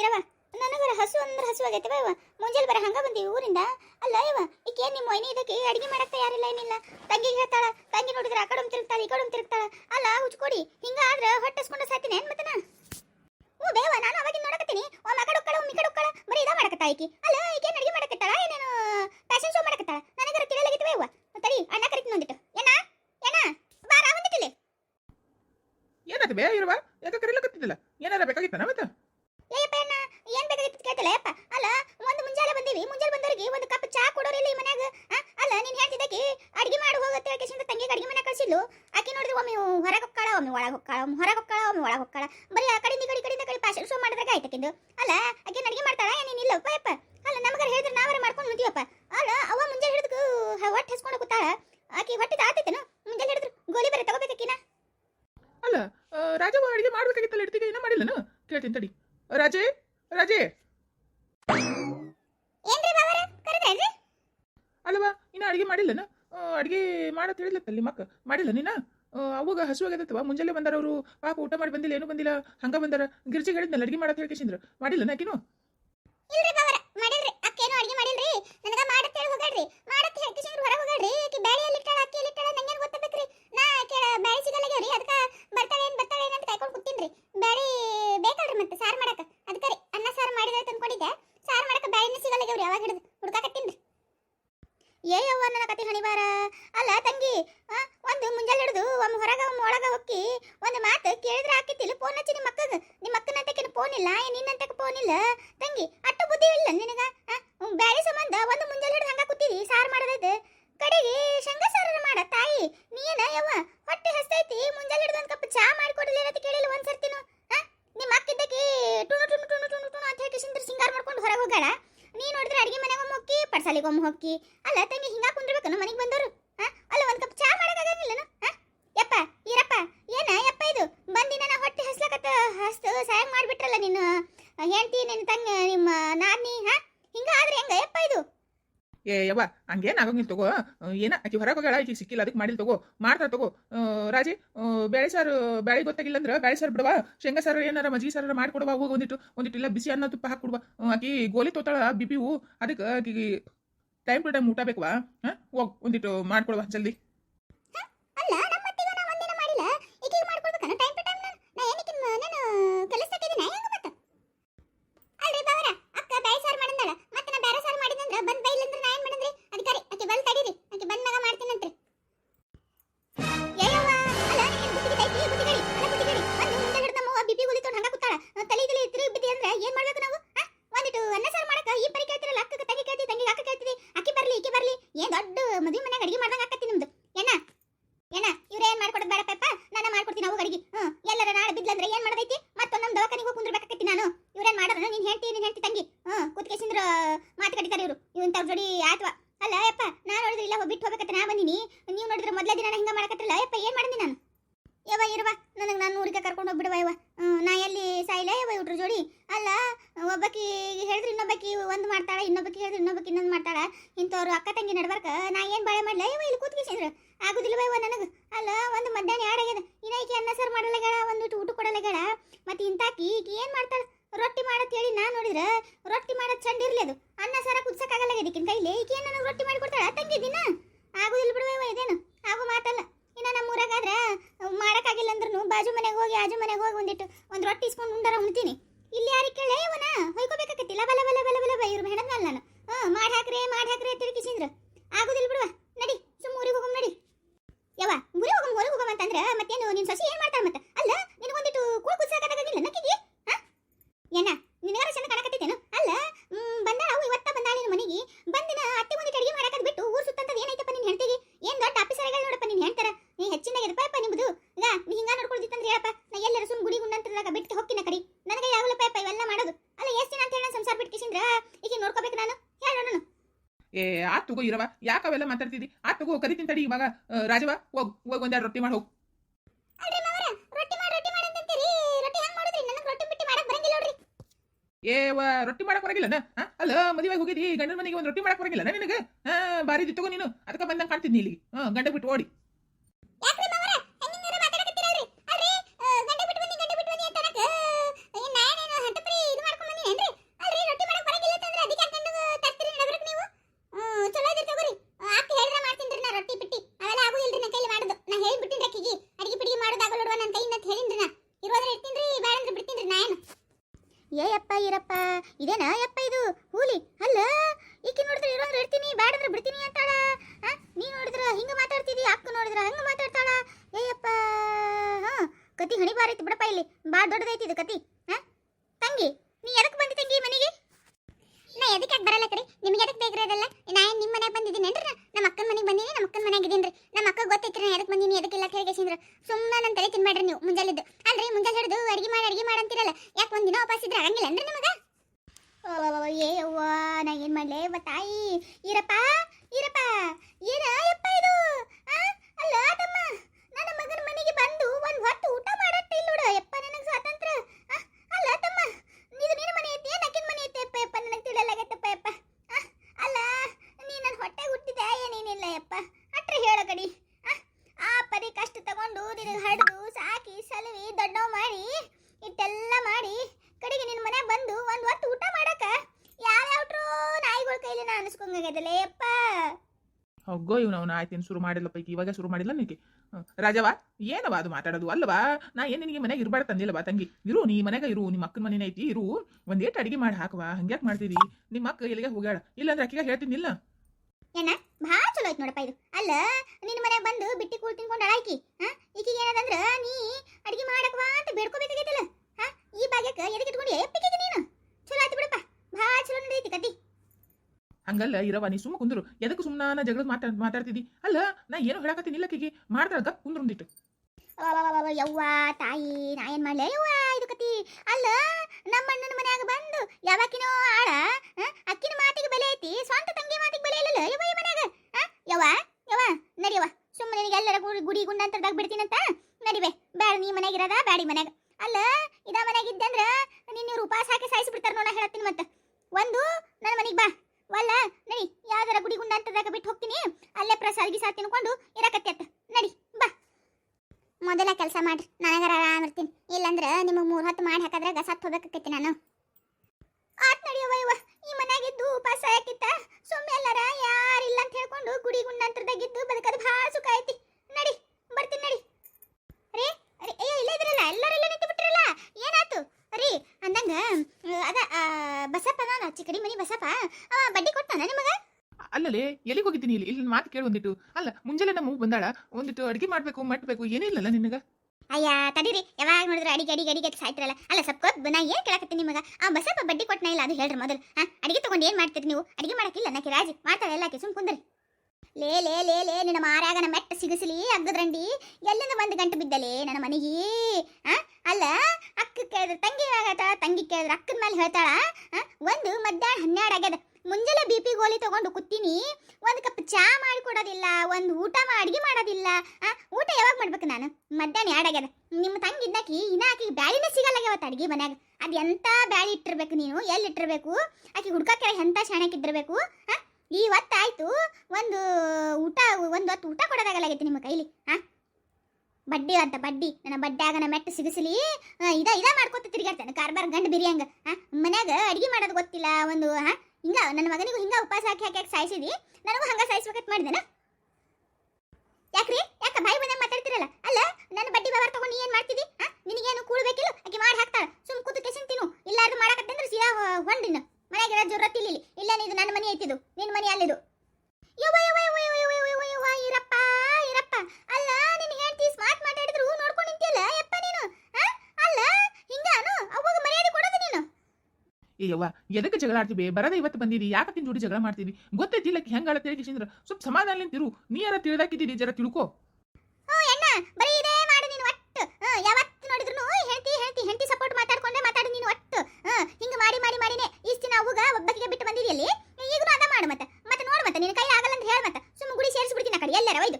ಇರವ ನನಗರ ಹಸು ಅಂದ್ರೆ ಹಸು ಆಗೈತೆ ಇವ ಮುಂಜಾನೆ ಬರ ಹಂಗ ಬಂದಿ ಊರಿಂದ? ಅಲ್ಲ ಇವ ಈಕೆ ನಿಮ್ಮ ಮೊಯ್ನಿ ಇದಕ್ಕೆ ಅಡಿಗೆ ಮಾಡಕ್ ಯಾರಿಲ್ಲ ಏನಿಲ್ಲ? ತಂಗಿಗೆ ಹೇಳ್ತಾಳ, ತಂಗಿ ನೋಡಿದ್ರೆ ಆ ಕಡೆ ತಿರುಗ್ತಾಳ, ಈ ಕಡೆ ತಿರುಗ್ತಾಳ. ಅಲ್ಲ ಹುಚ್ಕೊಡಿ ಹಿಂಗ ಆದ್ರೆ ಹೊಟ್ಟೆಸ್ಕೊಂಡು ಸಾಯ್ತೀನಿ, ಏನ್ ಮತ್ತನ? ಹ್ಞೂ ಬೇವ, ನಾನು ಅವಾಗಿನ ನೋಡಕತ್ತೀನಿ. ಆ ಕಡೆ ಒಕ್ಕಳ ಒಮ್ಮೆ ಕಡೆ ಒಕ್ಕಳ ಬರೀ ಇದ ಮಾಡಕತ್ತಾ ಈಕಿ? ಅಲ್ಲ ಈಕೆ ಅಡಿಗೆ ಮಾಡಕತ್ತಾಳ? ಏನೇನು ಫ್ಯಾಷನ್ ಶೋ ಮಾಡಕತ್ತಾಳ? ನನಗರ ತಿಳಿಯಲಾಗಿತ್ತು ಬೇವ. ತಡಿ, ಅಣ್ಣ ಕರಿತೀನಿ ಒಂದಿಟ್ಟು. ಏನ? ಏನ? ಬಾರ ಒಂದಿಟ್ಟಿಲ್ಲಿ ಏನಾಯ್ತು ಬೇ ಇರುವ? ಯಾಕೆ ಕರೀಲಕತ್ತಿದ್ದಿಲ್ಲ? ಏನಾರ ಬೇಕಾಗಿತ್ತ ಮತ್ತೆ? ಕೇಳ್ತಿಲ್ಲ ಅಲ್ಲ, ಒಂದು ಮುಂಜಾನೆ ಬಂದೀವಿ. ಮುಂಜಾನೆ ಬಂದವರಿಗೆ ಒಂದು ಕಪ್ ಚಾ ಕೊಡೋರಿಲ್ಲ ಈ ಮನ್ಯಾಗ? ಅಲ್ಲ, ನೀನು ಹೇಳ್ತಿದ್ದಕ್ಕೆ ಅಡಿಗೆ ಮಾಡಿ ಹೋಗತ್ತೆ ಹೇಳ್ಕೇಶಿಂದ ತಂಗಿಗೆ ಅಡಿಗೆ ಮನೆ ಕಳಿಸಿದ್ಲು. ಆಕಿ ನೋಡಿದ್ರೆ, ಒಮ್ಮೆ ಹೊರಗೆ ಹೊಕ್ಕಾಳ ಒಮ್ಮೆ ಒಳಗೆ ಹೊಕ್ಕಾಳ ಒಮ್ಮೆ ಹೊರಗೆ ಹೊಕ್ಕಾಳ ಒಮ್ಮೆ ಒಳಗೆ ಹೊಕ್ಕಾಳ ಬರೀ ಆ ಕಡೆಯಿಂದ ಕಡೆ ಕಡೆಯಿಂದ ಕಡೆ ಫ್ಯಾಷನ್ ಶೋ ಮಾಡಿದಾಗ ಆಯ್ತಕ್ಕಿಂದು ಅಲ್ಲ, ಆಕೆ ಅಡಿಗೆ ಮಾಡ್ತಾಳ? ಏನೇನಿಲ್ಲ ಯಪ್ಪ ಯಪ್ಪ. ಅಲ್ಲ, ನಮಗಾರ ಹೇಳಿದ್ರೆ ನಾವರ ಮಾಡ್ಕೊಂಡು ನಿಂತೀವಪ್ಪ. ಅಲ್ಲ ಅವ ಮುಂಜಾನೆ ಹಿಡಿದು ಹೊಟ್ಟೆ ಹೆಸ್ಕೊಂಡು ಕೂತಾಳ. ಆಕಿ ಹೊಟ್ಟೆ ಆತೈತೇನು ಮುಂಜಾನೆ ಹಿಡಿದ್ರು ಗೋಲಿ ಬೇರೆ ತಗೋಬೇಕಿನ ಅಲ್ಲ ರಾಜವ ಅಡಿಗೆ ಮಾಡ್ಬೇಕಾಗಿತ್ತಲ್ಲ ಇಡ್ತಿಗೆ ಏನೋ ಮಾಡಿಲ್ಲನು? ಕೇಳ್ತೀನಿ ತಡಿ ರಾಜೇ ರಾಜೇ ಏನ್ರಿ ಬಾವರ ಕರೆದೇನ್ರಿ ಅಲ್ಲವಾ ಇನ್ನ ಅಡಿಗೆ ಮಾಡಿಲ್ಲನ ಅಡಿಗೆ ಮಾಡತ್ ಹೇಳಿಲ್ಲತ್ತಲ್ಲಿ ಮಕ್ಕ ಮಾಡಿಲ್ಲ ನೀನ ಆ, ಅವಾಗ ಹಸು ಆಗೈತವ ಮುಂಜಾನೆ ಬಂದಾರ ಅವರು. ಪಾಪ ಊಟ ಮಾಡಿ ಬಂದಿಲ್ಲ, ಏನು ಬಂದಿಲ್ಲ. ಹಂಗ ಬಂದಾರ. ಗಿರ್ಜಿ ಹೇಳಿದ್ನಲ್ಲ ಅಡಿಗೆ ಮಾಡತ್ ಹೇಳ್ಕೇಶಿಂದ್ರ. ಮಾಡಿಲ್ಲ ನಾಕಿನು ಇಲ್ರಿ ಬಾವರ ಮಾಡಿಲ್ರಿ ಅಕ್ಕೇನು ಅಡಿಗೆ ಮಾಡಿಲ್ರಿ ನನಗ ಮಾಡತ್ ಹೇಳಿ ಹೋಗಾಡ್ರಿ ಮಾಡತ್ ಹೇಳಿ ಕಿಶನ್ ಹೊರಗೆ ಹೋಗಾಡ್ರಿ ಆಕಿ ಬ್ಯಾಳಿ ಎಲ್ಲಿ ಇಟ್ಟಾಳ ಅಕ್ಕಿ ಎಲ್ಲಿ ಇಟ್ಟಾಳ ನಂಗೇನ್ ಗೊತ್ತಾಗ್ಬೇಕ್ರಿ ನಾ ಕೇಳ ಬ್ಯಾಳಿ ಸಿಗಲ್ಲಾಗ್ಯಾವ್ರಿ ಅದಕ್ಕ ಬರ್ತಾಳೆ ಏನ್ ಬರ್ತಾಳೆ ಏನ್ ಅಂತ ಕಾಯ್ಕೊಂಡು ಕೂತೀನ್ರಿ ಬ್ಯಾಳಿ ಬೇಕಲ್ರಿ ಮತ್ತೆ ಸಾರು ಮಾಡಕ ಅದಕ್ಕ ರೀ ಅನ್ನ ಸಾರು ಮಾಡಿದ್ರೆ ತಂದ್ಕೊಂಡಿದ್ದೆ ಸಾರು ಮಾಡಕ ಬ್ಯಾಳಿನ ಸಿಗಲ್ಲಾಗ್ಯಾವ್ರಿ ಯಾವಾಗ ಹಿಡಿದು ಹುಡ್ಕಾಕತ್ತೀನ್ರಿ ಏ ಯವ್ವ ನನ್ನ ಕತೆ ಹಣಿಬಾರ ಅಲ್ಲ ತಂಗಿ ಆ, ಒಂದು ಮುಂಜಾನೆ ಹಿಡಿದು ಒಮ್ಮೆ ಹೊರಗ ಒಮ್ಮೆ ಒಳಗ ಹೊಕ್ಕಿ ಒಂದು ಮಾತು ಕೇಳಿದ್ರೆ ಆಕಿತ್ತಿಲ್ಲ ಫೋನ್ ಹಚ್ಚಿ ನಿಮ್ಮ ಅಕ್ಕಗ ನಿಮ್ಮ ಅಕ್ಕನಂತಕ್ಕೆ ಫೋನ್ ಇಲ್ಲ ನಿನ್ನಂತಕ್ಕೆ ಫೋನ್ ಇಲ್ಲ ತಂಗಿ ಅಟ್ಟು ಬುದ್ಧಿ ಇಲ್ಲ ನಿನಗ ಆ? ಹ್ಮ್, ಬ್ಯಾಳಿ ಸಂಬಂಧ ಒಂದು ಮುಂಜಾನೆ ಹಿಡಿದು ಹಂಗ ಕೂತಿದಿ ಸಾರು ಮಾಡದೈತೆ ಕಡೆಗೆ ಶಂಗ ಸಾರನ ಮಾಡ ತಾಯಿ ನೀನ ಯವ್ವ ಹೊಟ್ಟೆ ಹಸ್ತೈತಿ ಮುಂಜಾನೆ ಹಿಡಿದು ಒಂದು ಕಪ್ ಚಾ ಮಾಡಿಕೊಡಲಿ ಅಂತ ಕೇಳಿಲ್ಲ ಒಂದ್ ಸರ್ತಿನು ಆ? ನಿಮ್ಮ ಅಕ್ಕಿದ್ದಕ್ಕೆ ಟುಣು ಟುಣು ಟುಣು ಟುಣು ಟುಣು ಅಂತ ಹೇಳಿ ಸಿಂದ್ರ ಸಿಂಗಾರ ಮಾಡ್ಕೊಂಡು ಹೊರಗೆ ಹೋಗಾಳ ನೀ ನೋಡಿದ್ರೆ ಅಡಿಗೆ ಮನೆಗೆ ಒಮ್ಮೆ ಹೋಗಿ ಪಡ್ಸಾಲಿಗೆ ಅಲ್ಲ, ತಂಗಿ ಹಿಂಗ ಕುಂದಿರ್ಬೇಕನು ಮನೆಗೆ ಬಂದವರು ಅಲ್ಲ, ಒಂದು ಕಪ್ ಚಾ ಮಾಡಕ್ಕಾಗಂಗಿಲ್ಲನು? ಯಪ್ಪ, ಈರಪ್ಪ, ಏನ, ಯಪ್ಪ ಇದು? ಬಂದಿನ ನಾ ಹೊಟ್ಟೆ ಹಸ್ಲಕತ್ತ, ಹಸ್ತು ಸಹಾಯ ಮಾಡ್ಬಿಟ್ರಲ್ಲ ನೀನು? ಹೆಂಡತಿ ನಿನ್ನ ತಂಗ, ನಿಮ್ಮ ನಾದ್ನಿ ಹಾ ಹಿಂಗ ಆದ್ರೆ ಹೆಂಗ, ಯಪ್ಪ ಇದು? ಏ, ಯವ್ವ ಹಂಗೇನ್ ಆಗೋಂಗಿಲ್ಲ ತಗೋ ಏನ, ಆಕಿ ಹೊರಗೆ ಹೋಗ್ಯಾಳ ಆಕಿ ಸಿಕ್ಕಿಲ್ಲ ಅದಕ್ಕೆ ಮಾಡಿಲ್ಲ ತಗೋ. ಮಾಡ್ತಾರ ತಗೋ. ರಾಜಿ ಬೇಳೆ ಸಾರು ಬೇಳೆ ಗೊತ್ತಾಗಿಲ್ಲ ಅಂದ್ರೆ ಬೇಳೆ ಸಾರು ಬಿಡವಾ? ಶೇಂಗಾ ಸಾರು ಏನಾರ, ಮಜ್ಜಿಗೆ ಸಾರು ಮಾಡ್ಕೊಡುವ? ಹೋಗಿ ಒಂದಿಟ್ಟು ಒಂದಿಟ್ಟು ಇಲ್ಲ ಬಿಸಿ ಅನ್ನ ತುಪ್ಪ ಹಾಕಿ ಕೊಡುವ ಆಕಿ ಗೋಲಿ ತೋತಾಳ ಬಿಪಿವು ಅದಕ್ಕೆ ಆಕಿಗೆ ಟೈಮ್ ಟು ಟೈಮ್ ಊಟ ಬೇಕವಾ ಹಾಂ? ಹೋಗ್ ಒಂದಿಟ್ಟು ಮಾಡ್ಕೊಳವಾ ಜಲ್ದಿ. ಇನ್ನೊಂದು ಮಾಡ್ತಾಳ? ಇಂಥವ್ರು ಅಕ್ಕ ತಂಗಿ ನಡ್ಬಾರ್ಕ? ನಾ ಏನ್ ಬಾಳೆ ಮಾಡ್ಲ? ಇವ ಇಲ್ಲಿ ಕೂತ್ಕಿಸಿದ್ರು ಆಗುದಿಲ್ಲ ಇವ ನನಗೆ. ಅಲ್ಲ, ಒಂದು ಮಧ್ಯಾಹ್ನ ಎರಡಾಗ್ಯದ ಇನ್ನ ಈಕಿ ಅನ್ನ ಸಾರು ಮಾಡಲಗಳ ಒಂದಿಟ್ಟು ಊಟ ಕೊಡಲಗಳ ಮತ್ತೆ ಇಂತಾಕಿ ಈಕಿ ಏನ್ ಮಾಡ್ತಾಳ? ರೊಟ್ಟಿ ಮಾಡತ್ ಹೇಳಿ ನಾ ನೋಡಿದ್ರ, ರೊಟ್ಟಿ ಮಾಡೋದು ಚಂದ ಇರ್ಲಿ ಅದು. ಅನ್ನ ಸಾರ ಕುದ್ಸಕ್ಕಾಗಲ್ಲ ಇದಕ್ಕಿನ ಕೈಲಿ. ಈಕಿ ನನಗೆ ರೊಟ್ಟಿ ಮಾಡಿ ಕೊಡ್ತಾಳ ತಂಗಿ ದಿನ? ಆಗುದಿಲ್ಲ ಬಿಡುವ ಇದೇನು. ಆಗು ಮಾತಲ್ಲ. ಇನ್ನ ನಮ್ಮ ಊರಾಗಾದ್ರೆ ಮಾಡಕ್ಕಾಗಿಲ್ಲ ಅಂದ್ರೂ ಬಾಜು ಮನೆಗೆ ಹೋಗಿ, ಆಜು ಮನೆಗೆ ಹೋಗಿ ಒಂದಿಟ್ಟು ಒಂದು ರೊಟ್ಟಿ ಇಸ್ಕೊಂಡು ಉಂಡಾರ ಉಣ್ತೀನಿ. ಇಲ್ಲಿ ಯಾರಿಗೆ ಕೇಳ ಇವನ ಹೊಯ್ಕೋಬೇಕಾಕತ್ತಿಲ್ಲ ಬಲ ಬಲ ಬಲ ಬಲ ಬಲ ಇವ್ರು ಹೆಣದ ನಾನು ಹ್ಞೂ ಮಾಡಿ ಹಾಕ್ರೆ ಮಾಡಿ ಹಾಕ್ರೆ ತಿರುಗಿಸಿದ್ರ ಆಗುದಿಲ್ಲ ಬಿಡುವ ನಡಿ ಸುಮ್ಮ ಊರಿಗೆ ಹೋಗಮ್ ನಡಿ ಯವ್ವ ಊರಿಗೆ ಹೋಗಮ್ ಹೊರಗೆ ಹೋಗಮ್ ಅಂತಂದ್ರ ಮತ್ತೇನು ನಿನ್ ಸೊಸಿ ಏನ್ ಮಾಡ್ತಾಳ ಮತ್ತೆ ಅಲ್ಲ ನಿನಗೊಂದಿಟ್ಟು ಕೂಳ್ ಕುದ್ಸಾಕಾಗಂಗಿಲ್ಲ ನಕ್ಕಿಗೆ ಹಾ ಏನ ನಿನಗಾರ ಚಂದ ಕಾಣಕತ್ತೈತೇನು ಅಲ್ಲ ಮ್, ಬಂದಾಳ ಅವು ಇವತ್ತ ಬಂದಾಳ ನಿನ್ನ ಮನೆಗೆ ಬಂದಿನ ಅತ್ತೆ ಒಂದಿಟ್ಟು ಅಡಿಗೆ ಮಾಡಕದ್ ಬಿಟ್ಟು ಊರ್ ಸುತ್ತಂತದ್ ಏನೈತಪ್ಪ ನಿನ್ ಹೆಂಡತಿಗೆ ಏನ್ ದೊಡ್ಡ ಆಫೀಸರ್ಗಳು ನೋಡಪ್ಪ ನಿನ್ ಹೆಂಡ್ತಾರ ನೀ ಹೆಚ್ಚಿನಾಗ ಎದಪ್ಪ ನಿಮ್ದು ಈಗ ನೀ ಹಿಂಗ ನೋಡ್ಕೊಳ್ದಿತ್ತಂದ್ರೆ ಹೇಳಪ್ಪ ನಾ ಎಲ್ಲರ ಗುಂಡಂತದಾಗ ಬಿಟ್ಟು ಹೊಕ್ಕಿನ ಕಡಿ. ನನಗೆ ಯಾವಲ್ಲ ಪೇಪ ಇವೆಲ್ಲ ಮಾಡೋದು. ಅಲ್ಲ ಎಷ್ಟು ದಿನ ಅಂತ ಹೇಳ ಸಂಸಾರ ಬಿಟ್ಟು ಕಿಸಿಂದ್ರ ಈಗ ನೋಡ್ಕೋಬೇಕು ನಾನು. ಹೇಳು ನಾನು ಏ ಆತ್ ತಗೋ ಇರವ ಯಾಕೆ ಅವೆಲ್ಲ ಮಾತಾಡ್ತಿದ್ದಿ? ಆ ತಗೋ ಕರಿತೀನಿ ತಡಿ ಇವಾಗ. ರಾಜವ ಹೋಗ್ ಹೋಗ್ ಒಂದೆರಡು ರೊಟ್ಟಿ ಮಾಡಿ ಹೋಗ್. ಮಾವರ ರೊಟ್ಟಿ ಮಾಡಿ ರೊಟ್ಟಿ ಮಾಡಿ ಅಂತೀರಿ ರೊಟ್ಟಿ ಹೆಂಗ್ ಮಾಡುದ್ರಿ? ನನಗೆ ರೊಟ್ಟಿ ಬಿಟ್ಟು ಮಾಡಕ್ ಬರಂಗಿಲ್ಲ ಬರಂಗಿಲ್ಲನ ಆ? ಅಲ್ಲ ಮದುವೆಗೆ ಹೋಗಿದ್ದಿ ಗಂಡನ ಮನೆಗೆ ಒಂದು ರೊಟ್ಟಿ ಮಾಡಕ್ ಬರಂಗಿಲ್ಲ ನಿನಗೆ? ಹಾ ಬಾರಿ ತಗೋ ನೀನು. ಅದಕ್ಕೆ ಬಂದಂಗೆ ಕಾಣ್ತಿದ್ನಿ ಇಲ್ಲಿಗೆ. ಹಾ ಗಂಡ ಬಿಟ್ಟು ಓಡಿ ಯಾಕ್ರಿ ಮಾವರ ಹೆಂಗಿಂಗಾರ ಮಾತಾಡಕತ್ತೀರಲ್ರಿ ಅಲ್ರಿ ಆ, ಗಂಡ ಬಿಟ್ಟು ಬನ್ನಿ ಗಂಡ ಬಿಟ್ಟು ಬನ್ನಿ ಅಂತ ಅನ್ನಕ ಏನ್ ನಾನೇನು ಹಂತಪರಿ ಇದು ಮಾಡ್ಕೊಂಡ್ ಬಂದಿನಿ ಏ ಯಪ್ಪ ಇರಪ್ಪ ಇದೇನಾ ಯಪ್ಪ ಇದು ಹೂಲಿ ಅಲ್ಲ ಈಕಿ ನೋಡಿದ್ರೆ ಇರೋಂದ್ರೆ ಇರ್ತೀನಿ ಬ್ಯಾಡಂದ್ರೆ ಬಿಡ್ತೀನಿ ಅಂತಾಳ ಆ, ನೀ ನೋಡಿದ್ರ ಹಿಂಗ ಮಾತಾಡ್ತಿದಿ ಅಕ್ಕ ನೋಡಿದ್ರ? ಹಂಗ ಮಾತಾಡ್ತಾಳ? ಏ ಯಪ್ಪ ಹಾ ಕತಿ ಹಣಿ ಬಾರೈತಿ ಬಿಡಪ್ಪ ಇಲ್ಲಿ. ಬಾಳ ದೊಡ್ಡದೈತಿ ಇದು ಕತಿ ಹಾ? ತಂಗಿ ನೀ ಎದಕ್ ಬಂದಿ ತಂಗಿ ಮನೆಗೆ? ನಾ ಎದಕ್ಕೆ ಬರಲ್ಲ ಕರಿ ನಿಮ್ಗೆ ಎದಕ್ಕೆ ಬೇಕಿರೋದಲ್ಲ ನಾ ಏನ್ ನಿಮ್ಮ ಮನೆಗೆ ಬಂದಿದ್ದೀನಿ ಬಂದಿದ್ದೀನೇನ್ರಿ ನಮ್ಮ ಅಕ್ಕನ ಮನೆಗೆ ಬಂದೀನಿ ನಮ್ಮ ಅಕ್ಕನ ಮನೆಗೆ ಇದೀನಿ ನಮ್ಮ ಅಕ್ಕ ಗೊತ್ತೈತ್ರಿ ನಾ ಎದಕ್ಕೆ ಬಂದೀನಿ ಎದಕ್ಕೆ ಇಲ್ಲ ಕೇಳಿಗೆಸಿಂದ್ರ ಸುಮ್ಮನೆ ನನ್ನ ತಲೆ ತಿನ್ಬೇಡ್ರಿ ನೀವು ಮುಂಜಾಲಿದ್ದು. ಅಲ್ರಿ ಮುಂಜಾನೆ ಹಿಡಿದು ಅಡಿಗೆ ಮಾಡಿ ಅಡಿಗೆ ಮಾಡಂತಿರಲ್ಲ ಯಾಕೆ ಒಂದಿನ ವಾಪಸ್ ಇದ್ರೆ ಆಗಂಗಿಲ್ಲ ಅನ್ರಿ ನಿಮಗೆ? ಏ ಅವ್ವ ನಾ ಏನ್ ಮಾಡ್ಲೇ ತಾಯಿ. ಇರಪ್ಪ ಈರಪ್ಪ ಏನ ಯಪ್ಪ ಇದು ಆ? ಅಲ್ಲ ತಮ್ಮ ನನ್ನ ಮಗನ ಮನೆಗೆ ಬಂದು ಒಂದ್ ಹೊತ್ತು ಊಟ ಮಾಡಟ್ಟ ಇಲ್ಲ ನೋಡು ಯಪ್ಪ ನನಗೆ ಸ್ವಾತಂತ್ರ್ಯ ಆ? ಅಲ್ಲ ತಮ್ಮ ಇದು ನಿನ್ನ ಮನೆ ಐತಿ ಏನ್ ಅಕ್ಕಿನ ಮನೆ ಐತಿ ಯಪ್ಪ ಯಪ್ಪ ನನಗೆ ತಿಳಿಯಲಾಗತ್ತಪ್ಪ ಯಪ್ಪ ಆ? ಅಲ್ಲ ನೀ ನನ್ನ ಹೊಟ್ಟೆ ಹುಟ್ಟಿದೆ ಏನೇನಿಲ್ಲ ಯಪ್ಪ ಅಟ್ರೆ ಹೇಳ ಕಡಿ ಆ? ಆ ಪರಿ ಕಷ್ಟ ತಗೊಂಡು ನಿನಗೆ ಹಡ್ದು ಸಾಕಿ ಸಲವಿ ದೊಡ್ಡವ್ ಮಾಡಿ ಇಟ್ಟೆಲ್ಲ ಮಾಡಿ ಕಡೆಗೆ ನಿನ್ನ ಮನೆ ಬಂದು ಒಂದ್ ಹೊತ್ತು ಊಟ ಮಾಡಕ ಯಾವ್ಯಾವ್ಟ್ರು ನಾಯಿಗಳ ಕೈಲಿ ನಾ ಅಗ್ಗೋ ಹೋಗೋ ಇವ್ನು ಅವನು ಆಯ್ತೇನು ಶುರು ಮಾಡಿಲ್ಲ ಪೈಕಿ ಇವಾಗ ಶುರು ಮಾಡಿಲ್ಲ ನಿನಗೆ? ರಾಜವ ಏನವ ಅದು ಮಾತಾಡೋದು? ಅಲ್ವಾ? ನಾ ಏನು ನಿನಗೆ ಮನೆಗೆ ಇರಬಾರ್ದು ತಂದಿಲ್ಲವಾ ತಂಗಿ ಇರು ನೀ ಮನೆಗೆ ಇರು ನಿಮ್ಮ ಅಕ್ಕನ ಮನೇನ ಐತಿ ಇರು. ಒಂದೇಟ್ ಅಡಿಗೆ ಮಾಡಿ ಹಾಕುವ ಹಂಗ್ಯಾಕೆ ಮಾಡ್ತೀರಿ ನಿಮ್ಮ ಅಕ್ಕ ಎಲ್ಲಿಗೆ ಹೋಗ್ಯಾಳ? ಇಲ್ಲಾಂದ್ರೆ ಅಕ್ಕಿಗೆ ಹೇಳ್ತೀನಿಲ್ಲ ಏನ? ಭಾಳ ಚಲೋ ಐತಿ ನೋಡಪ್ಪ ಇದು. ಅಲ್ಲ ನಿನ್ನ ಮನೆಗೆ ಬಂದು ಬಿಟ್ಟಿ ಕೂಳ್ ತಿನ್ಕೊಂಡು ಅಳಾಕಿ ಈಕಿಗೆ ಏನದಂದ್ರ ನೀ ಅಡಿಗೆ ಮಾಡಕ್ವಾ ಅಂತ ಬೇಡ್ಕೋಬೇಕಾಗೈತಲ್ಲ ಈ ಭಾಗ್ಯಕ್ಕೆ ಎದಕ್ಕೆ ಇಟ್ಕೊಂಡು ಎಪ್ಪಿಗೆ ನೀನು ಚಲೋ ಆಯ್ತು ಬಿಡಪ್ಪ ಭಾಳ ಚಲೋ ನಡೆದೈತಿ ಕತಿ ಹಂಗಲ್ಲ ಇರವ ನೀ ಸುಮ್ಮ ಕುಂದ್ರು. ಎದಕ್ಕೆ ಸುಮ್ಮನ ಜಗಳ ಮಾತಾ, ಮಾತಾಡ್ತಿದ್ದಿ? ಅಲ್ಲ, ನಾ ಏನು ಹೇಳಕತ್ತೀನಿ ಇಲ್ಲ ಆಕಿಗೆ ಮಾಡ್ತಾಳ ಗಪ್ ಕುಂದ್ರುಂದಿಟ್ಟು ಯವ್ವ, ತಾಯಿ, ನಾ ಏನ್ ಮಾಡ್ಲೆ? ಯವ್ವ, ಇದು ಕತಿ. ಅಲ್ಲ, ನಮ್ಮ ಅಣ್ಣನ ಮನ್ಯಾಗ ಬಂದು ಯಾವಾಕಿನೋ ಆಳ ಅಕ್ಕಿನ ಮಾತಿಗೆ ಬೆಲೆ ಐತಿ, ಸ್ವಂತ ತಂಗಿ ಮಾತಿಗೆ ಬೆಲೆ ಇಲ್ಲಲ್ಲ ಯವ್ವ ಈ ಮನ್ಯಾಗ? ಯವ್ವ ಯವ್ವ ನಡಿಯವ್ವ ಸುಮ್ಮನೆ ನಿನಗೆ ಎಲ್ಲರ ಗುಡಿ ಗುಡಿ ಗುಂಡಂತರದಾಗ ಬಿಡ್ತೀನಂತ? ನಡಿವೆ ಬೇಡ ನೀ ಮನ್ಯಾಗ ಇರದ, ಬ್ಯಾಡಿ ಮನ್ಯಾಗ. ಅಲ್ಲ, ಇದ ಮನ್ಯಾಗ ಇದ್ದಂದ್ರ ನಿನ್ನ ಉಪವಾಸ ಹಾಕಿ ಸಾಯಿಸ್ಬಿಡ್ತಾರ ನೋಡ ಹೇಳ್ತೀನಿ ಮತ್ತೆ. ಒಂದು, ನನ್ನ ಮನೆಗೆ ಬಾ. ವಲ್ಲ, ನಡಿ, ಯಾವ್ದಾರ ಗುಡಿ ಗುಂಡಂತರದಾಗ ಬಿಟ್ಟು ಹೋಗ್ತೀನಿ. ಅಲ್ಲೇ ಪ್ರಸಾದ ಗಿಸಾದ ತಿನ್ಕೊಂಡು ಇರಕತ್ತೆತ್ತ ನಡಿ, ಬಾ. ಮೊದಲ ಕೆಲಸ ಮಾಡ್ರಿ, ನನಗರ ಆರಾಮ್ ಇರ್ತೀನಿ. ಇಲ್ಲಂದ್ರ ನಿಮಗೆ ಮೂರು ಹೊತ್ತು ಮಾಡಿ ಹಾಕಿದ್ರೆ ಸತ್ ಹೋಗ್ಬೇಕಾಕೈತಿ ನಾನು. ಆತ್ ನಡಿಯವ ಇವ ಈ ಮನ್ಯಾಗಿದ್ದು ಉಪವಾಸ ಯಾಕಿತ್ತ? ಸುಮ್ಮನೆ ಎಲ್ಲಾರ ಯಾರಿಲ್ಲ ಅಂತ ಹೇಳ್ಕೊಂಡು ಗುಡಿ ಗುಂಡಂತರದಾಗಿದ್ದು ಬದುಕದು ಭಾಳ ಸುಖ ಐತಿ ನಡಿ ಬರ್ತೀನಿ ನಡಿ ರೀ ರೀ ಏ ಇಲ್ಲ ಇದ್ರಲ್ಲ ಎಲ್ಲರೂ ಇಲ್ಲ ನಿಂತು ಬಿಟ್ರಲ್ಲ ಏನಾತು ರೀ ಅಂದಂಗ ಆ, ಅದ ಆ, ಬಸಪ್ಪ ನಾನು ಚಿಕ್ಕಡಿ ಮನಿ ಬಸಪ್ಪ ಅವ ಬಡ್ಡಿ ಕೊಡ್ತಾನ ನಿಮಗ ಅಲ್ಲಲೇ ಎಲ್ಲಿಗೆ ಹೋಗಿದ್ದೀನಿ ಇಲ್ಲಿ? ಇಲ್ಲಿ ಮಾತು ಕೇಳಿ ಒಂದಿಟ್ಟು. ಅಲ್ಲ, ಮುಂಜಾನೆ ನಮ್ಮ ಬಂದಾಳ, ಒಂದಿಟ್ಟು ಅಡಿಗೆ ಮಾಡಬೇಕು ಮಟ್ಬೇಕು ಏನಿಲ್ಲಲ್ಲ ನಿನಗ? ಅಯ್ಯ, ತಡೀರಿ. ಯಾವಾಗ ನೋಡಿದ್ರೆ ಅಡಿಗೆ ಅಡಿಗೆ ಅಡಿಗೆ ಅಂತ ಸಾಯ್ತಿರಲ್ಲ. ಅಲ್ಲ ಸಪ್ಕೋತ್ ನಾ ಏನ್ ಕೇಳಕತ್ತೀನಿ ನಿಮಗ? ಆ, ಬಸಪ್ಪ ಬಡ್ಡಿ ಕೊಟ್ಟನ ಇಲ್ಲ, ಅದು ಹೇಳ್ರಿ ಮೊದಲು. ಹಾ, ಅಡಿಗೆ ತಗೊಂಡು ಏನ್ ಮಾಡ್ತೀರಿ ನೀವು? ಅಡಿಗೆ ಮಾಡಕ್ಕಿಲ್ಲ ನಕ್ಕೆ ರಾಜಿ. ಮಾಡ್ತಾಳೆ ಎಲ್ಲಾಕೆ, ಸುಮ್ ಕುಂದ್ರಿ. ಲೇ ಲೇ ಲೇ ಲೇ, ನಿನ್ನ ಮಾರಾಗ ನಮ್ಮ ಮೆಟ್ಟ ಸಿಗಿಸಲಿ ಅಗ್ಗದ್ರಂಡಿ ಎಲ್ಲಿಂದ ಬಂದು ಗಂಟು ಬಿದ್ದಲೇ ನನ್ನ ಮನೆಗೆ? ಆ ಅಲ್ಲ, ಅಕ್ಕ ಕೇಳಿದ್ರೆ ತಂಗಿ ಹೇಳ್ತಾಳ ತಂಗಿ ಕೇಳಿದ್ರೆ ಅಕ್ಕನ ಮೇಲೆ ಹೇಳ್ತಾಳ? ಒಂದು ಮಧ್ಯಾಹ್ನ ಹನ್ನೆರಡು ಆಗ್ಯದ. ಮುಂಜಾನೆ ಬಿ ಪಿ ಗೋಲಿ ತಗೊಂಡು ಕೂತೀನಿ. ಒಂದು ಕಪ್ ಚಾ ಮಾಡಿ ಕೊಡೋದಿಲ್ಲ, ಒಂದು ಊಟ ಅಡಿಗೆ ಮಾಡೋದಿಲ್ಲ. ಊಟ ಯಾವಾಗ ಮಾಡ್ಬೇಕು ನಾನು? ಮಧ್ಯಾಹ್ನ ಎರಡಾಗ್ಯದ ನಿಮ್ಮ ತಂಗಿ ಇದ್ದಾಕಿ, ಇನ್ನ ಆಕಿಗೆ ಬ್ಯಾಳಿನೇ ಸಿಗಲ್ಲಾಗ್ಯಾವತ್ತ ಅಡಿಗೆ ಮನ್ಯಾಗ. ಅದು ಎಂಥ ಬ್ಯಾಳಿ ಇಟ್ಟಿರ್ಬೇಕು ನೀನು? ಎಲ್ಲಿ ಇಟ್ಟಿರ್ಬೇಕು? ಆಕೆ ಹುಡ್ಕಕ್ಕೆ ಎಂತ ಹಾಂ ಈ ಇವತ್ತಾಯ್ತು ಒಂದು ಊಟ, ಒಂದು ಹೊತ್ತು ಊಟ ಕೊಡೋದಾಗಲಾಗೈತಿ ನಿಮ್ಮ ಕೈಲಿ. ಹಾಂ ಬಡ್ಡಿ ಅಂತ ಬಡ್ಡಿ. ನನ್ನ ಬಡ್ಡ್ಯಾಗನ ಮೆಟ್ಟ ಸಿಗಿಸಲಿ. ಇದ ಇದ ಮಾಡ್ಕೊತ ತಿರ್ಗಾಡ್ತಾನೆ ಕಾರ್ಬಾರ್ ಗಂಡು ಬಿರಿಯಂಗ. ಹಾಂ ಮನ್ಯಾಗ ಅಡಿಗೆ ಮಾಡೋದು ಗೊತ್ತಿಲ್ಲ. ಒಂದು ಹಾ ಹಿಂಗ, ನನ್ನ ಮಗನಿಗೂ ಹಿಂಗ ಉಪವಾಸ ಹಾಕಿ ಹಾಕಿ ಸಾಯಿಸಿದಿ, ನನಗೂ ಹಂಗ ಸಾಯಿಸ್ಬೇಕಂತ ಮಾಡಿದೆನ? ಯಾಕ್ರಿ? ಯಾಕ, ಬಾಯಿ ಬಂದಾಗ ಮಾತಾಡ್ತಿರಲ್ಲ? ಅಲ್ಲ, ನನ್ನ ಬಡ್ಡಿ ವ್ಯವಹಾರ ತಗೊಂಡು ಏನ್ ಮಾಡ್ತಿದಿ ಆ ನಿನಗೇನು ಕೂಡ್ಬೇಕಿಲ್ಲ ಆಕಿ ಮಾಡಿ ಹಾಕ್ತಾಳ ಸುಮ್ ಕೂತು ಕೆಸಿನ್ ತಿನ್ನು ಇಲ್ಲಾರ್ದು ಮಾಡಕತ್ತಂದ್ರೆ ಸೀದಾ ಹೊಂಡಿನ ಮನೆಗೆ ಇರೋ ಜೊರತ್ ಇಲ್ಲಿ ಇಲ್ಲ ಇದು ನನ್ನ ಮನೆ ಐತಿದು ನಿನ್ನ ಮನೆ ಅಲ್ಲಿದು ಯವ್ವ ಯವ್ವ ಯವ್ವ ಯವ್ವ ಯವ್ವ ಯವ್ವ ಯವ್ವ ಇರಪ್ಪ ಇರಪ್ಪ ಅಲ್ಲ ನಿನ್ ಹೇಳ್ತಿ ಸ್ಮಾರ್ಟ್ ಮಾತಾಡಿದ್ರು ನೋಡ್ಕೊಂಡು ನಿಂತಿಯಲ್ಲ ಯಪ್ಪ ನೀನು ಆ? ಅಲ್ಲ ಹಿಂಗಾನು ಅವಾಗ ಮರ್ಯಾದೆ ಕೊಡೋದು ನೀನು ಏ ಯವ್ವ ಎದಕ್ಕೆ ಜಗಳ ಆಡ್ತೀವಿ? ಬರದೇ ಇವತ್ತು ಬಂದಿರಿ. ಯಾಕತ್ತಿನ ಜೋಡಿ ಜಗಳ ಮಾಡ್ತೀವಿ ಗೊತ್ತೈತಿಲ್ಲ ತಿಳಿ ಕಿಶಿಂದ್ರ ಸ್ವಲ್ಪ ಸಮಾಧಾನ ತಿರು ನೀ ಯಾರ ತಿಳಿದಾಕಿದ್ದೀರಿ? ಜರ ತಿಳ್ಕೊ. ಹಿಂಗೆ ಬಿಟ್ಟು ಬಂದಿದೆಯಲ್ಲಿ ಈಗಲೂ ಅದ ಮಾಡು ಮತ್ತೆ. ಮತ್ತೆ ನೋಡು ಮತ್ತೆ, ನಿನ್ನ ಕೈ ಆಗಲ್ಲ ಅಂತ ಹೇಳ ಮತ್ತೆ. ಸುಮ್ಮ ಗುಡಿ ಸೇರಿಸ್ಬಿಡ್ತೀನಿ ಕಡೆ. ಎಲ್ಲರ ಒಯ್ದು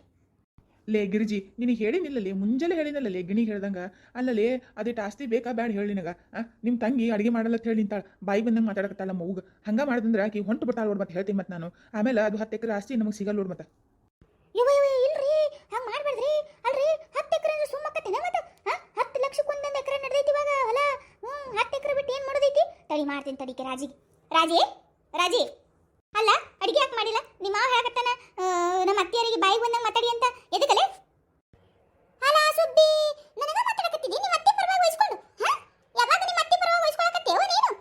ಲೇ ಗಿರಿಜಿ, ನಿನಗೆ ಹೇಳಿನಿಲ್ಲಲೇ, ಮುಂಜಾನೆ ಹೇಳಿನಲ್ಲಲೇ ಗಿಣಿಗೆ ಹೇಳ್ದಂಗೆ? ಅಲ್ಲಲೇ ಅದಿಟ್ಟು ಆಸ್ತಿ ಬೇಕಾ ಬ್ಯಾಡ ಹೇಳಿ ನಿನಗ, ಆ? ನಿಮ್ಮ ತಂಗಿ ಅಡುಗೆ ಮಾಡಲ್ಲ ಅಂತ ಹೇಳಿ ನಿಂತಾಳ, ಬಾಯಿ ಬಂದಂಗೆ ಮಾತಾಡಕತ್ತಲ್ಲ ಮೌಗ ಹಂಗೆ ಮಾಡಿದ್ರೆ ಆಕಿ ಹೊಂಟು ಬಿಟ್ಟಾಳ ನೋಡ್ ಮತ್ತೆ ಹೇಳ್ತೀನಿ ಮತ್ತೆ ನಾನು. ಆಮೇಲೆ ಅದು ಹತ್ತು ಎಕರೆ ಆಸ್ತಿ ನಮಗೆ ಸಿಗಲ್ಲ ನೋಡ್ ಮತ್ತೆ. ತಡಿ ಮಾಡ್ತೀನಿ ತಡಿಕೆ ರಾಜಿಗೆ. ರಾಜಿ ರಾಜಿ. ಅಲ್ಲ, ಅಡಿಗೆ ಯಾಕೆ ಮಾಡಿಲ್ಲ? ನಿಮ್ಮ ಮಾವ ಹೇಳಕತ್ತಾನ ನಮ್ಮ ಅತ್ತಿಯರಿಗೆ ಬಾಯಿಗೆ ಬಂದಂಗೆ ಮಾತಾಡಿ ಅಂತ? ಎದಕಲೆ ಅಲ್ಲ, ಸುದ್ದಿ, ನನಗ ಮಾತಾಡಕತ್ತಿದ್ದಿ ನಿಮ್ಮ ಅತ್ತೆ ಪರವಾಗಿ ವಹಿಸ್ಕೊಂಡು ಹಾ ಯಾವಾಗ ನಿಮ್ಮ ಅತ್ತೆ ಪರವಾಗಿ ವಹಿಸ್ಕೊಳಕತ್ತೇವ ನೀನು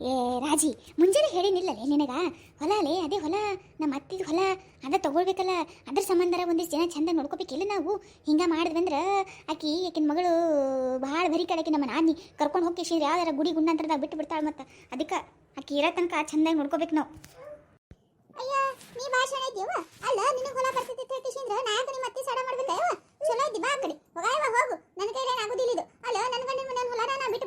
ಏ ರಾಜಿ ಮುಂಜಾನೆ ಹೇಳಿನಿಲ್ಲಲೇ ನಿನಗ ಹೊಲ ಅಲೇ ಅದೇ ಹೊಲ ನಮ್ಮ ಅತ್ತಿದ ಹೊಲ ಅದ ತಗೊಳ್ಬೇಕಲ್ಲ ಅದ್ರ ಸಂಬಂಧರ ಒಂದಿಷ್ಟು ಜನ ಚಂದ ನೋಡ್ಕೋಬೇಕಿಲ್ಲ ನಾವು ಹಿಂಗ ಮಾಡಿದ್ವಂದ್ರ ಆಕಿ ಆಕಿನ ಮಗಳು ಭಾಳ ಬರಿ ಕಡೆಗೆ ನಮ್ಮ ನಾದ್ನಿ ಕರ್ಕೊಂಡು ಹೋಗಿ ಯಾವ್ದಾರ ಗುಡಿ ಗುಂಡಂತರದಾಗ ಬಿಟ್ಟು ಬಿಡ್ತಾಳೆ ಮತ್ತೆ. ಅದಕ್ಕೆ ಆಕಿ ಇರೋ ತನಕ ಚಂದಾಗಿ ನೋಡ್ಕೋಬೇಕು ನಾವು. ಅಯ್ಯ, ನೀ ಅಲ್ಲ ನಾ ಸಾಡ ಇದ್ದಿ, ಬಾ ನನ್ನ ಇದು. ಅಲ್ಲ ನನ್ನ ಗಂಡನ ಬಿಟ್ಟು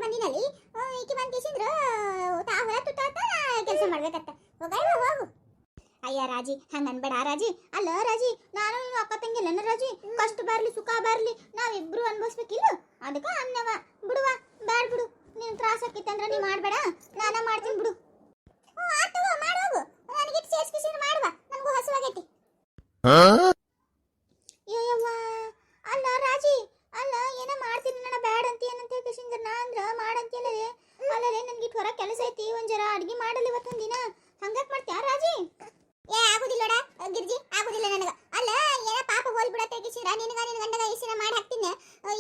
ಅಯ್ಯ, ರಾಜಿ, ಹಂಗ ಅನ್ಬೇಡ, ರಾಜಿ. ಅಲ್ಲ, ರಾಜಿ, ನೀನು ಅಕ್ಕ ತಂಗಿ ನನ್ನ ರಾಜಿ? ಕಷ್ಟ ಬರ್ಲಿ, ಸುಖ ಬರ್ಲಿ ನಾವಿಬ್ರು ಅನ್ಭವಿಸ್ಬೇಕಿಲ್ಲ? ಅದಕ್ಕೆ ಅನ್ನವ. ಬಿಡುವ. ಬ್ಯಾಡ್ ಬಿಡು. ನೀನು ತ್ರಾಸ ನೀ ಮಾಡಬೇಡ. ನಾನ ಮಾಡ್ತೀನಿ ಬಿಡು. ಹ್ಞೂ ಆತು ಮಾಡೋಗು ನನಗೆ ಸೇರ್ಸ್ಕಿಸಿನ ಮಾಡುವ ನನಗೂ ಹಸುವಾಗೈತಿ ಅಯ್ಯವ್ವ ಅಲ್ಲ ರಾಜಿ ಅಲ್ಲ ಏನೋ ಮಾಡ್ತೀನಿ ನನ್ನ ಬ್ಯಾಡ್ ಅಂತ ಏನಂತ ಹೇಳ್ಕಿಸಿಂದ್ರ ನಾ ಅಂದ್ರ ಮಾಡಂತಿಲ್ಲದೆ ಅಲ್ಲಲೇ ನನ್ಗೆ ಇಟ್ಟು ಹೊರ ಕೆಲಸ ಐತಿ ಒಂದ್ ಜರ ಅಡ್ಗೆ ಮಾಡಲಿ ಇವತ್ತೊಂದ್ ದಿನ ಹಂಗಾಕ್ ಮಾಡ್ತೀಯ ರಾಜಿ ಏ ಆಗುದಿಲ್ಲೋಡ ಗಿರ್ಜಿ ಆಗುದಿಲ್ಲ ನನಗ ಅಲ್ಲ ಏನ ಪಾಪ ಹೋಲ್ ಬಿಡತ್ತೆ ನಿನ್ನ ಗಂಡಗ ಇಸಿನ ಮಾಡಿ ಹಾಕ್ತೀನಿ.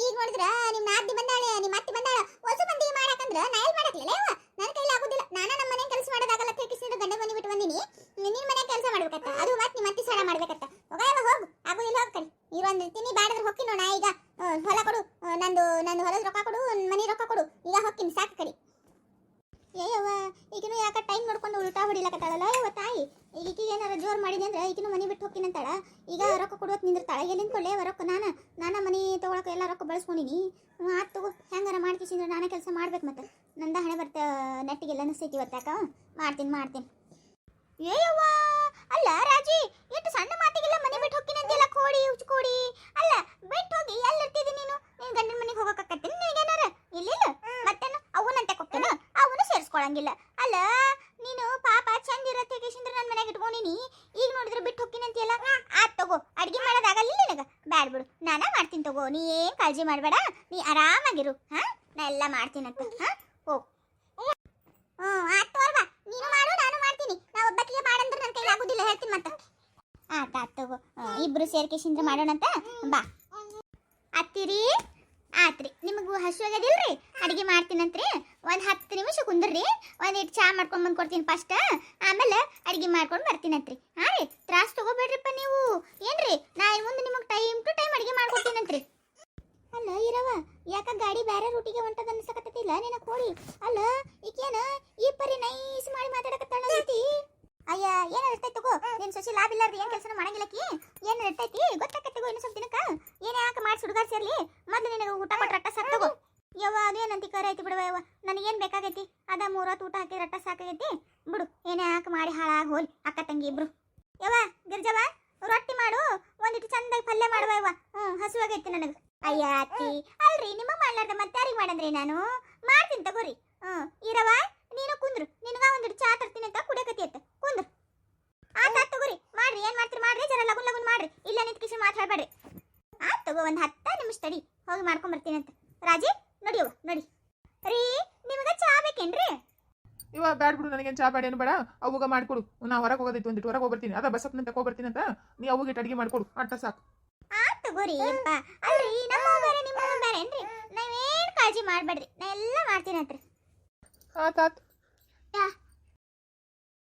ಈಗ ನೋಡಿದ್ರ ನಿಮ್ ಅತ್ತಿ ಬಂದಾಳೆ, ನಿಮ್ಮ ಅತ್ತಿ ಬಂದಾಳ. ಹೊಸ ಮಂದಿಗೆ ಮಾಡಾಕಂದ್ರ ನಾ ಎಲ್ಲಿ ಮಾಡಕ್ಲಿಲ್ಲ ಯವ್ವ ನನ್ನ ಕೈಲಿ ಆಗುದಿಲ್ಲ. ನಾನು ನಮ್ಮ ಮನೆ ಕೆಲಸ ಮಾಡೋದಾಗಲ್ಲ ಕಿಸಿದ್ರ ಗಂಡ ಮನೆ ಬಿಟ್ಟು ಬಂದಿನಿ. ನಿನ್ನ ಮನೆ ಕೆಲಸ ಮಾಡ್ಬೇಕತ್ತ? ಅದು ಮತ್ತೆ ನಿಮ್ಮ ಅತ್ತಿ ಸಾಡ ಮಾಡ್ಬೇಕತ್ತ. ಹೋಗಾಯವ ಹೋಗು. ಆಗುದಿಲ್ಲ ಹೋಗ್ ಕಡಿ ಇರೊಂದ್ ತಿನಿ ಬ್ಯಾಡದ್ರ ಹೊಕ್ಕಿ ಈಗ. ಹೊಲ ಕೊಡು. ನಂದು ನಂದು ಹೊಲದ ರೊಕ್ಕ ಕೊಡು ಮನಿ ರೊಕ್ಕ ಕೊಡು. ಈಗ ಹೊಕ್ಕಿನಿ ಸಾಕು ಕಡಿ ಏಯವ್ವ ಈಗಿನೂ ಯಾಕ ಟೈಮ್ ನೋಡ್ಕೊಂಡು ಉಲ್ಟಾ ಹೊಡಿಲಕತ್ತಾಳಲ್ಲ ಯವ್ವ ತಾಯಿ? ಈಕಿಗೆ ಏನಾರ ಜೋರ್ ಮಾಡಿದೆ ಅಂದ್ರೆ, ಈಕಿನ ಮನಿ ಬಿಟ್ಟು ಹೋಗ್ತೀನಂತಾಳ ಈಗ ರೊಕ್ಕ ಕೊಡೋತ್ ನಿಂದಿರ್ತಾಳ. ಎಲ್ಲಿಂದ ಕೊಳ್ಳೆ ರೊಕ್ಕ ನಾನು, ನಾನ ಮನಿ ತಗೊಳಕ ಎಲ್ಲ ರೊಕ್ಕ ಬಳಸ್ಕೊಂಡಿನಿ. ಆತ್ ತಗೋ. ಹೆಂಗಾರ ಅಂದ್ರೆ ನಾನೇ ಕೆಲಸ ಮಾಡ್ಬೇಕು ಮತ್ತೆ. ನಂದ ಹಣೆ ಬರ್ತ ನೆಟ್ಟಿಗೆಲ್ಲ ಬರ್ತಾಕ ಮಾಡ್ತೀನಿ ಮಾಡ್ತೀನಿ. ಏಯವ್ವ! ಅಲ್ಲ ರಾಜಿ ಎಷ್ಟು ಸಣ್ಣ ಮಾತಿಗೆಲ್ಲ ಮನೆ ಬಿಟ್ಟು ಹೋಗ್ತೀನಂತೆಲ್ಲ ಕೋಡಿ ಉಚ್ಕೋಡಿ ಅಲ್ಲ ಬಿಟ್ಟು ಹೋಗಿ ಎಲ್ಲಿರ್ತಿದಿ ನೀನು? ನಿನ್ ಗಂಡನ ಮನೆಗೆ ಹೋಗಕ್ಕಾಕತ್ತೀನಿ ಇಲ್ಲ ಇಲ್ಲಿಲ್ಲ ಮತ್ತೇನು? ಅವನಂತೆ ಕೊಕ್ಕೇನು? ಅವನು ಸೇರಿಸ್ಕೊಳಂಗಿಲ್ಲ. ಅಲ್ಲ ನೀನು ಪಾಪ ಚಂದ ಇರತ್ತೆ ಕೇಶಂದ್ರ ನನ್ನ ಮನೆಗೆ ಇಟ್ಕೊಂಡಿನಿ. ಈಗ ನೋಡಿದ್ರೆ ಬಿಟ್ಟು ಹೋಗ್ತೀನಂತೆಲ್ಲ? ಆತ್ ತಗೋ. ಅಡ್ಗೆ ಮಾಡೋದಾಗಲ್ಲ ನಿನಗ. ಬ್ಯಾಡ್ ಬಿಡು. ನಾನ ಮಾಡ್ತೀನಿ ತಗೋ. ನೀ ಏನು ಕಾಳಜಿ ಮಾಡಬೇಡ. ನೀ ಆರಾಮಾಗಿರು. ಹಾ? ನಾ ಎಲ್ಲ ಮಾಡ್ತೀನಂತ. ಹಾ? ಹೋಗ್. ಹ್ಮ್ ಆತ್ ತೋರ್ಬಾ ನೀನು ಮಾಡು, ನಾನು ಮಾಡ್ತೀನಿ. ನಾ ಒಬ್ಬಕ್ಕಿಗೆ ಮಾಡಂದ್ರೆ ನನ್ನ ಕೈ ಆಗುದಿಲ್ಲ, ಹೇಳ್ತೀನಿ ಮತ್ತೆ ಆತ ಆತ್ ತಗೋ. ಇಬ್ರು ಸೇರ್ಕೇಶಿಂದ್ರ ಮಾಡೋಣಂತ? ಬಾ. ಅತ್ತಿರಿ ಆತ್ರಿ. ನಿಮಗೂ ಹಸುವಾಗದಿಲ್ರಿ ಅಡಿಗೆ ಮಾಡ್ತೀನಂತ್ರಿ? ಒಂದು ಹತ್ತು ನಿಮಿಷ ಕುಂದ್ರಿ. ಒಂದು ಇಟ್ಟು ಚಾ ಮಾಡ್ಕೊಂಡು ಬಂದು ಕೊಡ್ತೀನಿ ಫಸ್ಟ್. ಆಮೇಲೆ ಅಡಿಗೆ ಮಾಡ್ಕೊಂಡು ಬರ್ತೀನಂತ್ರಿ. ಹಾಂ ರೀ, ತ್ರಾಸ್ ತಗೋಬೇಡ್ರಿಪ್ಪ ನೀವು. ಏನ್ರಿ ನಾ ಮುಂದೆ ನಿಮಗೆ ಟೈಮ್ ಟು ಟೈಮ್ ಅಡಿಗೆ ಮಾಡ್ಕೊಡ್ತೀನಂತ್ರಿ. ಅಲ್ಲ ಇರವ ಯಾಕ ಗಾಡಿ ಬೇರೆ ರೂಟಿಗೆ ಹೊಂಟದ ಅನ್ಸಕತ್ತಿಲ್ಲ ನಿನ ಕೋಳಿ? ಅಲ್ಲ, ಈಕೇನ ಈ ಪರಿ ನೈಸ್ ಮಾಡಿ ಮಾತಾಡಕತ್ತಾಳ ಅಂತಿ ಅಯ್ಯ, ಏನ್ ಇರ್ತೈತಿ ತಗೋ? ನಿನ್ ಸೊಸಿ ಲಾಭ ಇಲ್ಲಾರ್ದ ಏನ್ ಕೆಲಸನ ಮಾಡಂಗಿಲ್ಲಕಿ ಏನ್ ಇರ್ತೈತಿ ಗೊತ್ತಾಕತ್ತಿಗೋ ಇನ್ನು ಸ್ವಲ್ಪ ದಿನಕ್ಕ. ಏನ್ ಯಾಕ ಮಾಡಿ ಸುಡುಗಾರ್ ಸೇರ್ಲಿ? ಮೊದ್ಲು ನಿನಗೆ ಊಟ ಕೊಟ್ಟ ರಟ್ಟ ಸಾಕ್ ತಗೋ. ಯವ್ವ ಅದೇನಂತಿ ಕರೆ ಐತಿ ಬಿಡವ ಯವ್ವ? ಏನ್ ಬೇಕಾಗೈತಿ? ಅದ ಮೂರತ್ತು ಊಟ ಹಾಕಿ ರಟ್ಟ ಸಾಕಾಗೈತಿ? ಬಿಡು, ಏನೇ ಯಾಕೆ ಮಾಡಿ ಹಾಳಾಗಿ ಹೋಲಿ ಅಕ್ಕ ತಂಗಿ ಇಬ್ರು. ಯವ್ವ ಗಿರ್ಜವ ರೊಟ್ಟಿ ಮಾಡು. ಒಂದಿಟ್ಟು ಚಂದಾಗಿ ಪಲ್ಯ ಮಾಡುವ ಯವ್ವ. ಹ್ಞೂ ಹಸುವಾಗೈತಿ ನನಗೆ. ಅಯ್ಯ ಅತ್ತಿ, ಅಲ್ರಿ, ನಿಮ್ಮ ಮಾಡ್ಲಾರ್ದ ಮತ್ತೆ ಯಾರಿಗೆ ಮಾಡಂದ್ರಿ ನಾನು? ಮಾಡ್ತೀನಿ ತಗೋರಿ. ಹ್ಮ್ ಇರವ ನೀನು ಕುಂದ್ರು. ನಿನಗ ಒಂದಿಟ್ಟು ಚಾ ತರ್ತೀನಿ ಅಂತ ಕುಡಿಯಕತ್ತಿ ಅಂತ ಕುಂದ್ರು. ಆತ ತಗೋರಿ, ಮಾಡ್ರಿ, ಏನ್ ಮಾಡ್ತೀರಿ ಮಾಡ್ರಿ, ಜರ ಲಗುನ್ ಲಗುನ್ ಮಾಡ್ರಿ. ಇಲ್ಲ ನಿಂತ್ಕಿಸಿ ಮಾತಾಡ್ಬೇಡ್ರಿ. ಆತ್ ತಗೋ ಒಂದ್ ಹತ್ತ ನಿಮಿಷ ತಡಿ, ಹೋಗಿ ಮಾಡ್ಕೊಂಡ್ ಬರ್ತೀನಿ ಅಂತ. ರಾಜಿ ನಡಿಯವ್ವ ನೋಡಿ. ರೀ, ನಿಮಗ ಚಾ ಬೇಕೇನ್ರಿ? ಇವ ಬ್ಯಾಡ್ ಬಿಡು, ನನಗೇನು ಚಾ ಬೇಡ ಏನು ಬೇಡ. ಅವಾಗ ಮಾಡ್ಕೊಡು. ನಾ ಹೊರಗೆ ಹೋಗೋದೈತಿ ಒಂದಿಟ್ಟು, ಹೊರಗೆ ಹೋಗ್ಬರ್ತೀನಿ. ಅದ ಬಸ್ಸಪ್ನ ತಗೋ ಬರ್ತೀನಿ ಅಂತ. ನೀ ಅವಾಗ ಅಡಿಗೆ ಮಾಡ್ಕೊಡು. ಅಟ್ಟ ಸಾಕು. ತಗೋರಿ ಅಪ್ಪ. ಅಲ್ರಿ ನಮ್ಮ ಬೇರೆ ನಿಮ್ಮ ಬೇರೆ ಏನ್ರಿ? ನಾವೇನ್ ಕಾಳಜಿ ಮಾಡ್ಬೇಡ್ರಿ. ನಾ ಎಲ್ಲ ಮಾಡ್ತೀನಿ ಅಂತ್ರಿ. ಆತ್ ಆತ್. ಯಾ.